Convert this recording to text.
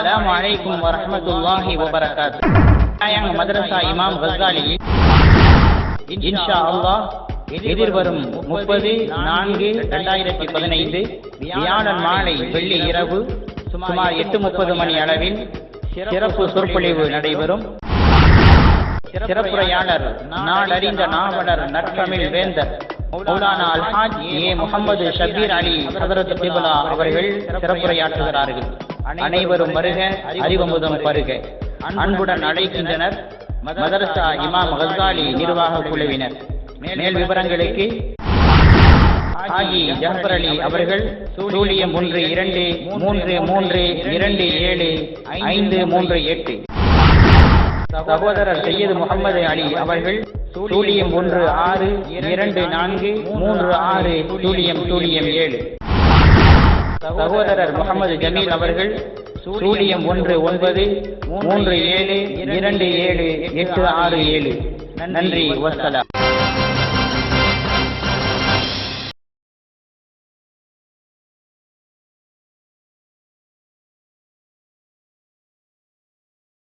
அஸ்ஸலாமு வலைக்கும் வரமத்துல்லாஹி வபரகாத் நாயகம் மதரசா இமாம் ஹசாலி இன்ஷா அல்லாஹ் எதிர்வரும் முப்பது நான்கு இரண்டாயிரத்தி பதினைந்து வியாழன் மாலை வெள்ளி இரவு சுமார் எட்டு முப்பது மணி அளவில் சிறப்பு சொற்பொழிவு நடைபெறும். சிறப்புரையாளர் நாடறிந்த நாவலர் நற்கமிழ் வேந்தர் மௌலானா அல்ஹாஜ் ஏ முகமது ஷபீர் அலி ஹசரத் திபுலா அவர்கள் சிறப்புரையாற்றுகிறார்கள். அனைவரும் வருக அறிவமுதம் பருக. அன்புடன் அழைக்கின்றனர் மதரசா இமாம் ஹசாலி நிர்வாக குழுவினர். மேல் விவரங்களுக்கு ஆகி ஜஹபர் அலி அவர்கள் சூழியம் ஒன்று இரண்டு மூன்று மூன்று இரண்டு ஏழு ஐந்து மூன்று எட்டு. சகோதரர் சையது முகமது அலி அவர்கள் சூழியம் ஒன்று ஆறு இரண்டு நான்கு மூன்று ஆறு சூழியம் சூழியம் ஏழு. சகோதரர் முகமது ஜமீல் அவர்கள் சூழியம் ஒன்று ஒன்பது மூன்று ஏழு இரண்டு ஏழு எட்டு ஆறு ஏழு. நன்றி வசலாம்.